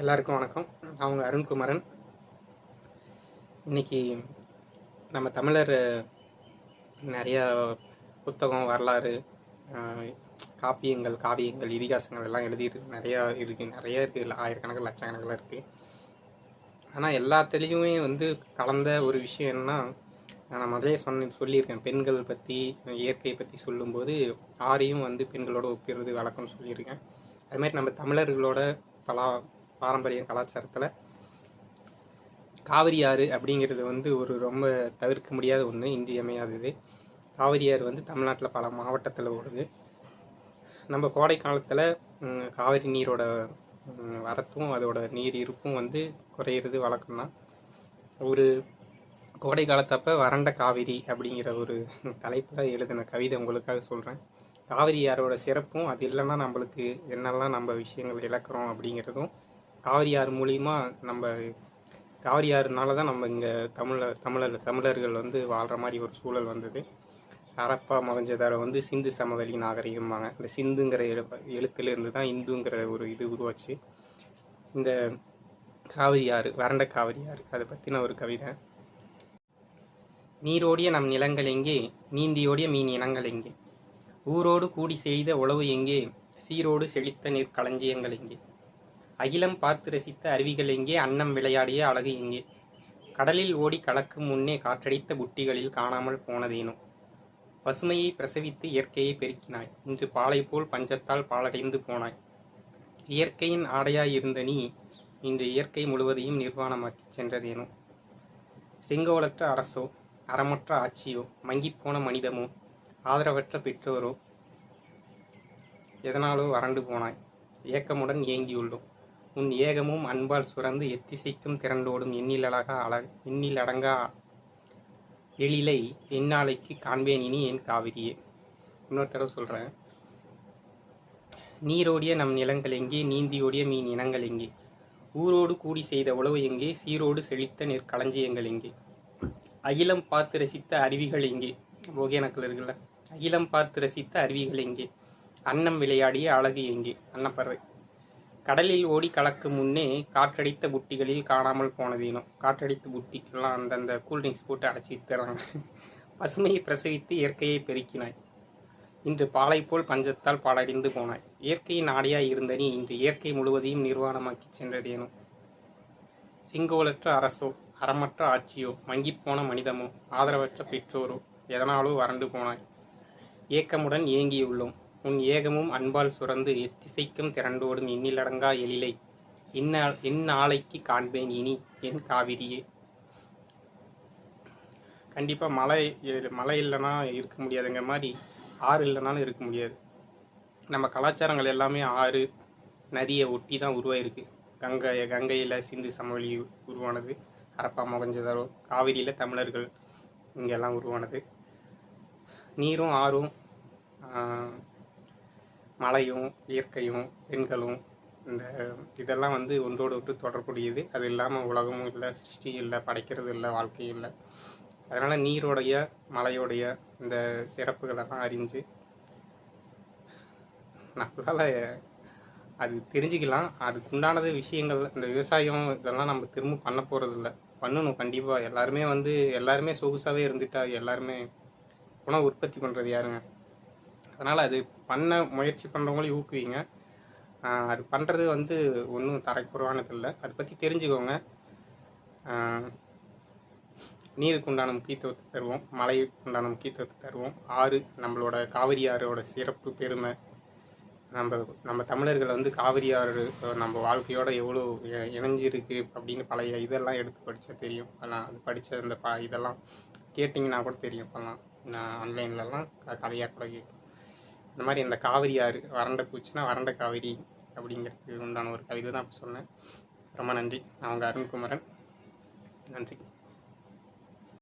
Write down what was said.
எல்லாருக்கும் வணக்கம். அவங்க அருண்குமரன். இன்னைக்கு நம்ம தமிழர் நிறையா புத்தகம் வரலாறு காப்பியங்கள் காவியங்கள் இதிகாசங்கள் எல்லாம் எழுதிட்டு நிறையா இருக்குது நிறைய இருக்குது ஆயிரக்கணக்கில் லட்சக்கணக்கில் இருக்குது ஆனால் எல்லாத்துலேயுமே வந்து கலந்த ஒரு விஷயம் என்னன்னா நான் முதலே சொன்ன சொல்லியிருக்கேன். பெண்கள் பற்றி இயற்கையை பற்றி சொல்லும்போது ஆரையும் வந்து பெண்களோட ஒப்பிடுறது வழக்கம்னு சொல்லியிருக்கேன். அது மாதிரி நம்ம தமிழர்களோட பலா பாரம்பரிய கலாச்சாரத்தில். காவிரி ஆறு அப்படிங்கிறது வந்து ஒரு ரொம்ப தவிர்க்க முடியாத ஒன்று இன்றியமையாதது. காவிரி ஆறு வந்து தமிழ்நாட்டில் பல மாவட்டத்தில் ஓடுது. நம்ம கோடை காலத்தில் காவிரி நீரோட வரத்தும் அதோட நீர் இருப்பும் வந்து குறையிறது வழக்கம்தான். ஒரு கோடை காலத்தப்ப வறண்ட காவிரி அப்படிங்கிற ஒரு தலைப்பில் எழுதின கவிதை உங்களுக்காக சொல்கிறேன் காவிரி ஆறோட சிறப்பும் அது இல்லைன்னா நம்மளுக்கு என்னெல்லாம் நம்ம விஷயங்கள் இழக்கிறோம் அப்படிங்கிறதும் காவிரி ஆறு மூலியமாக நம்ம காவிரி ஆறுனால தான் நம்ம இங்கே தமிழர் தமிழர் தமிழர்கள் வந்து வாழ்கிற மாதிரி ஒரு சூழல் வந்தது. ஹரப்பா மகஞ்சதார வந்து சிந்து சமவெளி நாகரிகம்பாங்க. இந்த சிந்துங்கிற எழு எழுத்துலேருந்து தான் இந்துங்கிற ஒரு இது உருவாச்சு. இந்த காவிரி ஆறு வறண்ட காவிரி ஆறு அதை பற்றின ஒரு கவிதை. நீரோடிய நம் நிலங்கள் எங்கே? நீந்தியோடிய மீன் இனங்கள் எங்கே? ஊரோடு கூடி செய்த உழவு எங்கே? சீரோடு செழித்த நீர் களஞ்சியங்கள் எங்கே? அகிலம் பார்த்து ரசித்த அருவிகள் எங்கே? அன்னம் விளையாடிய அழகு எங்கே? கடலில் ஓடி கலக்கும் முன்னே காற்றடித்த புட்டிகளில் காணாமல் போனதேனோ? பசுமையை பிரசவித்து இயற்கையை பெருக்கினாய். இன்று பாலை போல் பஞ்சத்தால் பாலடைந்து போனாய். இயற்கையின் ஆடையாய் இருந்த நீ இன்று இயற்கை முழுவதையும் நிர்வாணமாக்கி சென்றதேனோ? செங்கோலற்ற அரசோ அறமற்ற ஆட்சியோ மங்கிப்போன மனிதமோ ஆதரவற்ற பெற்றோரோ எதனாலோ வறண்டு போனாய். ஏக்கமுடன் ஏங்கியுள்ளோம். உன் ஏகமும் அன்பால் சுரந்து எத்திசைக்கும் திரண்டோடும் எண்ணிலழகா அழ எண்ணிலடங்கா எழிலை எந்நாளைக்கு காண்பேன் இனி என் காவிரியே. இன்னொரு தடவை சொல்கிறேன் நீரோடிய நம் நிலங்கள் எங்கே? நீந்தியோடிய மீன் இனங்கள் எங்கே? ஊரோடு கூடி செய்த உழவு எங்கே? சீரோடு செழித்த நெற்களஞ்சியங்கள் எங்கே? அகிலம் பார்த்து ரசித்த அருவிகள் எங்கே? ஒகேனக்கல் இருக்குல்ல. அகிலம் பார்த்து ரசித்த அருவிகள் எங்கே? அன்னம் விளையாடிய அழகு எங்கே? அன்னப்பறவை. கடலில் ஓடி கலக்கு முன்னே காற்றடித்த புட்டிகளில் காணாமல் போனதேனும் காற்றடித்த புட்டிக்கெல்லாம் அந்தந்த கூல்ட்ரிங்க்ஸ் போட்டு அடைச்சி தர்றாங்க பசுமையை பிரசவித்து இயற்கையை பெருக்கினாய். இன்று பாலை போல் பஞ்சத்தால் பாலடைந்து போனாய். இயற்கையின் ஆடையாய் இருந்த நீ இன்று இயற்கை முழுவதையும் நிர்வாணமாக்கி சென்றதேனோ? சிங்கோலற்ற அரசோ அறமற்ற ஆட்சியோ மங்கிப்போன மனிதமோ ஆதரவற்ற பெற்றோரோ எதனாலோ வறண்டு போனாய். ஏக்கமுடன் ஏங்கியுள்ளோம். உன் ஏகமும் அன்பால் சுரந்து எத்திசைக்கும் திரண்டோடும் எண்ணிலடங்கா எழிலை. இந்நா இந்நாளைக்கு காண்பேன் இனி என் காவிரியே. கண்டிப்பாக மழை மழை இல்லைன்னா இருக்க முடியாதுங்க மாதிரி ஆறு இல்லைனாலும் இருக்க முடியாது. நம்ம கலாச்சாரங்கள் எல்லாமே ஆறு நதியை ஒட்டி தான் உருவாயிருக்கு. கங்கை கங்கையில் சிந்து சமவெளி உருவானது. ஹரப்பா மொகஞ்சதாரோ காவிரியில் தமிழர்கள் இங்கெல்லாம் உருவானது. நீரும் ஆறும் மழையும் இயற்கையும் பெண்களும் இந்த இதெல்லாம் வந்து ஒன்றோடு ஒன்று தொடர்புடையது. அது இல்லாமல் உலகமும் இல்லை சிருஷ்டி இல்லை படைக்கிறது இல்லை வாழ்க்கையும் இல்லை. அதனால் நீரோடைய மலையோடைய இந்த சிறப்புகளெல்லாம் அறிஞ்சு நம்மளால் அது தெரிஞ்சுக்கலாம். அதுக்குண்டானது விஷயங்கள் இந்த விவசாயம் இதெல்லாம் நம்ம திரும்ப பண்ண போகிறதில்ல பண்ணணும் கண்டிப்பாக எல்லாருமே வந்து எல்லாருமே சொகுசாகவே இருந்துட்டா எல்லாருமே உணவு உற்பத்தி பண்ணுறது யாருங்க? அதனால் அது பண்ண முயற்சி பண்ணுறவங்களையும் ஊக்குவிங்க. அது பண்ணுறது வந்து ஒன்றும் தரைக்குறைவானது இல்லை. அதை பற்றி தெரிஞ்சுக்கோங்க. நீருக்கு உண்டான முக்கியத்துவத்தை தருவோம். மலைக்கு உண்டான முக்கியத்துவத்தை தருவோம். ஆறு நம்மளோட காவிரி ஆறோட சிறப்பு பெருமை. நம்ம நம்ம தமிழர்கள் வந்து காவிரி ஆறு நம்ம வாழ்க்கையோட எவ்வளோ இணைஞ்சிருக்கு அப்படின்னு பழைய இதெல்லாம் எடுத்து படித்தா தெரியும். அதெல்லாம் அது படித்த அந்த ப இதெல்லாம் கேட்டிங்கன்னா கூட தெரியும். இப்போல்லாம் நான் ஆன்லைன்லலாம் கதையாக கூட கேட்கும் இந்த மாதிரி இந்த காவிரி ஆறு வறண்ட பூச்சினா வறண்ட காவிரி அப்படிங்கிறதுக்கு உண்டான ஒரு கவிதை தான் இப்போ சொன்னேன். ரொம்ப நன்றி. நான் உங்கள் அருண்குமரன். நன்றி.